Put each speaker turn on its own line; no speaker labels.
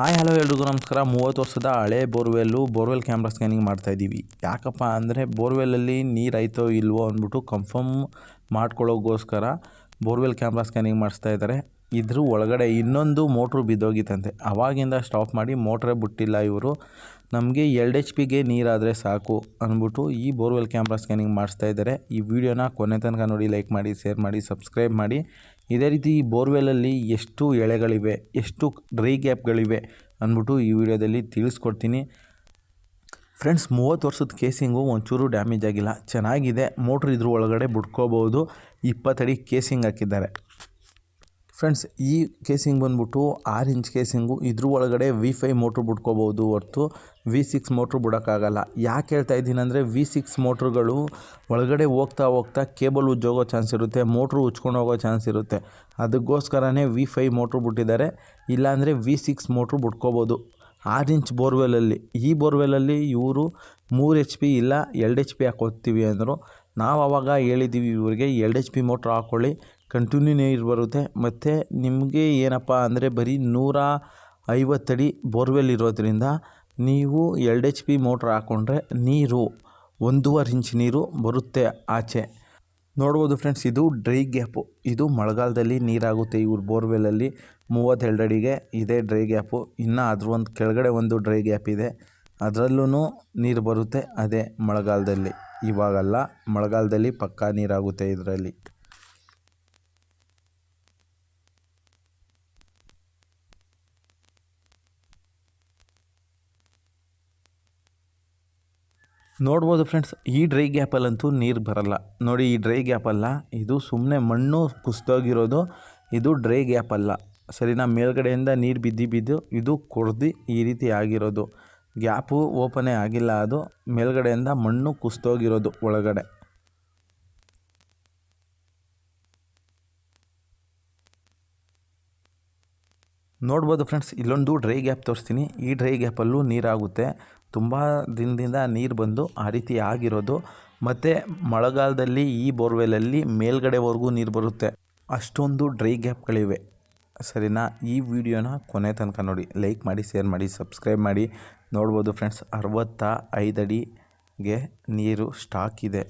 Hi, hello ಎಲ್ರಿಗೂ ನಮಸ್ಕಾರ. ಮೂವತ್ತು ವರ್ಷದ ಹಳೆ ಬೋರ್ವೆಲ್ಲು ಬೋರ್ವೆಲ್ ಕ್ಯಾಮ್ರಾ ಸ್ಕ್ಯಾನಿಂಗ್ ಮಾಡ್ತಾ ಇದ್ದೀವಿ. ಯಾಕಪ್ಪ ಅಂದರೆ ಬೋರ್ವೆಲಲ್ಲಿ ನೀರು ಇಲ್ಲವೋ ಇಲ್ವೋ ಅಂದ್ಬಿಟ್ಟು ಕನ್ಫರ್ಮ್ ಮಾಡ್ಕೊಳ್ಳೋಕ್ಕೋಸ್ಕರ ಬೋರ್ವೆಲ್ ಕ್ಯಾಮ್ರಾ ಸ್ಕ್ಯಾನಿಂಗ್ ಮಾಡಿಸ್ತಾ ಇದ್ದಾರೆ. ಇದ್ರ ಒಳಗಡೆ ಇನ್ನೊಂದು ಮೋಟ್ರು ಬಿದ್ದೋಗಿತ್ತಂತೆ. ಅವಾಗಿಂದ ಸ್ಟಾಪ್ ಮಾಡಿ ಮೋಟ್ರೇ ಬಿಟ್ಟಿಲ್ಲ ಇವರು. ನಮಗೆ ಎರಡು ಎಚ್ ಪಿಗೆ ನೀರಾದರೆ ಸಾಕು ಅಂದ್ಬಿಟ್ಟು ಈ ಬೋರ್ವೆಲ್ ಕ್ಯಾಮ್ರಾ ಸ್ಕ್ಯಾನಿಂಗ್ ಮಾಡಿಸ್ತಾ ಇದ್ದಾರೆ. ಈ ವಿಡಿಯೋನ ಕೊನೆ ತನಕ ನೋಡಿ, ಲೈಕ್ ಮಾಡಿ, ಶೇರ್ ಮಾಡಿ, ಸಬ್ಸ್ಕ್ರೈಬ್ ಮಾಡಿ. ಇದೇ ರೀತಿ ಈ ಬೋರ್ವೆಲಲ್ಲಿ ಎಷ್ಟು ಎಳೆಗಳಿವೆ, ಎಷ್ಟು ಡ್ರೈ ಗ್ಯಾಪ್ಗಳಿವೆ ಅಂದ್ಬಿಟ್ಟು ಈ ವಿಡಿಯೋದಲ್ಲಿ ತಿಳಿಸ್ಕೊಡ್ತೀನಿ. ಫ್ರೆಂಡ್ಸ್, ಮೂವತ್ತು ವರ್ಷದ ಕೇಸಿಂಗು ಒಂಚೂರು ಡ್ಯಾಮೇಜ್ ಆಗಿಲ್ಲ. ಚೆನ್ನಾಗಿದೆ. ಮೋಟ್ರ್ ಇದ್ರ ಒಳಗಡೆ ಬಿಡ್ಕೋಬೋದು ಇಪ್ಪತ್ತಡಿ ಕೇಸಿಂಗ್ ಹಾಕಿದ್ದಾರೆ. ಫ್ರೆಂಡ್ಸ್, ಈ ಕೇಸಿಂಗ್ ಬಂದ್ಬಿಟ್ಟು ಆರು ಇಂಚ್ ಕೇಸಿಂಗು ಇದ್ರ ಒಳಗಡೆ ವಿ ಫೈ ಮೋಟ್ರ್ ಬಿಡ್ಕೋಬೋದು ಹೊರ್ತು ವಿ ಸಿಕ್ಸ್ ಮೋಟ್ರ್ ಬಿಡೋಕ್ಕಾಗಲ್ಲ. ಯಾಕೆ ಹೇಳ್ತಾ ಇದ್ದೀನಿ ಅಂದರೆ ವಿ ಸಿಕ್ಸ್ ಮೋಟ್ರುಗಳು ಒಳಗಡೆ ಹೋಗ್ತಾ ಹೋಗ್ತಾ ಕೇಬಲ್ ಉಜ್ಜೋಗೋ ಚಾನ್ಸ್ ಇರುತ್ತೆ ಮೋಟ್ರು ಉಚ್ಕೊಂಡು ಹೋಗೋ ಚಾನ್ಸ್ ಇರುತ್ತೆ. ಅದಕ್ಕೋಸ್ಕರನೇ ವಿ ಫೈ ಮೋಟ್ರ್ ಬಿಟ್ಟಿದ್ದಾರೆ. ಇಲ್ಲಾಂದರೆ ವಿ ಸಿಕ್ಸ್ ಮೋಟ್ರ್ ಬಿಟ್ಕೋಬೋದು. ಆರು ಇಂಚ್ ಬೋರ್ವೆಲಲ್ಲಿ, ಈ ಬೋರ್ವೆಲಲ್ಲಿ ಇವರು ಮೂರು ಎಚ್ ಪಿ ಇಲ್ಲ, ಎರಡು ಎಚ್ ಪಿ ಹಾಕೋತೀವಿ ಅಂದರು. ನಾವು ಆವಾಗ ಹೇಳಿದ್ದೀವಿ ಇವರಿಗೆ, ಎರಡು ಎಚ್ ಪಿ ಮೋಟ್ರ್ ಹಾಕ್ಕೊಳ್ಳಿ ಕಂಟಿನ್ಯೂ ನೀರು ಬರುತ್ತೆ. ಮತ್ತು ನಿಮಗೆ ಏನಪ್ಪ ಅಂದರೆ ಬರೀ ನೂರ ಐವತ್ತಡಿ ಬೋರ್ವೆಲ್ ಇರೋದ್ರಿಂದ ನೀವು ಎರಡು ಎಚ್ ಪಿ ಮೋಟ್ರ್ ಹಾಕ್ಕೊಂಡ್ರೆ ನೀರು ಒಂದೂವರೆ ಇಂಚ್ ನೀರು ಬರುತ್ತೆ ಆಚೆ. ನೋಡ್ಬೋದು ಫ್ರೆಂಡ್ಸ್, ಇದು ಡ್ರೈ ಗ್ಯಾಪು. ಇದು ಮಳೆಗಾಲದಲ್ಲಿ ನೀರಾಗುತ್ತೆ ಇವ್ರ ಬೋರ್ವೆಲಲ್ಲಿ. ಮೂವತ್ತೆರಡು ಅಡಿಗೆ ಇದೇ ಡ್ರೈ ಗ್ಯಾಪು. ಇನ್ನು ಅದ್ರ ಒಂದು ಕೆಳಗಡೆ ಒಂದು ಡ್ರೈ ಗ್ಯಾಪ್ ಇದೆ. ಅದರಲ್ಲೂ ನೀರು ಬರುತ್ತೆ ಅದೇ ಮಳೆಗಾಲದಲ್ಲಿ. ಇವಾಗಲ್ಲ, ಮಳೆಗಾಲದಲ್ಲಿ ಪಕ್ಕಾ ನೀರಾಗುತ್ತೆ ಇದರಲ್ಲಿ. ನೋಡ್ಬೋದು ಫ್ರೆಂಡ್ಸ್ ಈ ಡ್ರೈ ಗ್ಯಾಪಲ್ಲಂತೂ ನೀರು ಬರಲ್ಲ. ನೋಡಿ, ಈ ಡ್ರೈ ಗ್ಯಾಪಲ್ಲ ಇದು ಸುಮ್ಮನೆ ಮಣ್ಣು ಕುಸಿದೋಗಿರೋದು, ಇದು ಡ್ರೈ ಗ್ಯಾಪ್ ಅಲ್ಲ. ಸರಿನಾ? ಮೇಲ್ಗಡೆಯಿಂದ ನೀರು ಬಿದ್ದು ಬಿದ್ದು, ಇದು ಕೊಡ್ದು ಈ ರೀತಿ ಆಗಿರೋದು. ಗ್ಯಾಪು ಓಪನೇ ಆಗಿಲ್ಲ ಅದು, ಮೇಲ್ಗಡೆಯಿಂದ ಮಣ್ಣು ಕುಸಿದೋಗಿರೋದು ಒಳಗಡೆ. ನೋಡ್ಬೋದು ಫ್ರೆಂಡ್ಸ್, ಇಲ್ಲೊಂದು ಡ್ರೈ ಗ್ಯಾಪ್ ತೋರಿಸ್ತೀನಿ. ಈ ಡ್ರೈ ಗ್ಯಾಪಲ್ಲೂ ನೀರಾಗುತ್ತೆ. ತುಂಬ ದಿನದಿಂದ ನೀರು ಬಂದು ಆ ರೀತಿ ಆಗಿರೋದು. ಮತ್ತು ಮಳೆಗಾಲದಲ್ಲಿ ಈ ಬೋರ್ವೆಲಲ್ಲಿ ಮೇಲ್ಗಡೆವರೆಗೂ ನೀರು ಬರುತ್ತೆ. ಅಷ್ಟೊಂದು ಡ್ರೈ ಗ್ಯಾಪ್ಗಳಿವೆ. ಸರಿನಾ? ಈ ವಿಡಿಯೋನ ಕೊನೆ ತನಕ ನೋಡಿ. ಲೈಕ್ ಮಾಡಿ, ಶೇರ್ ಮಾಡಿ, ಸಬ್ಸ್ಕ್ರೈಬ್ ಮಾಡಿ. ನೋಡ್ಬೋದು ಫ್ರೆಂಡ್ಸ್, ಅರವತ್ತ ಐದಡಿಗೆ ನೀರು ಸ್ಟಾಕ್ ಇದೆ.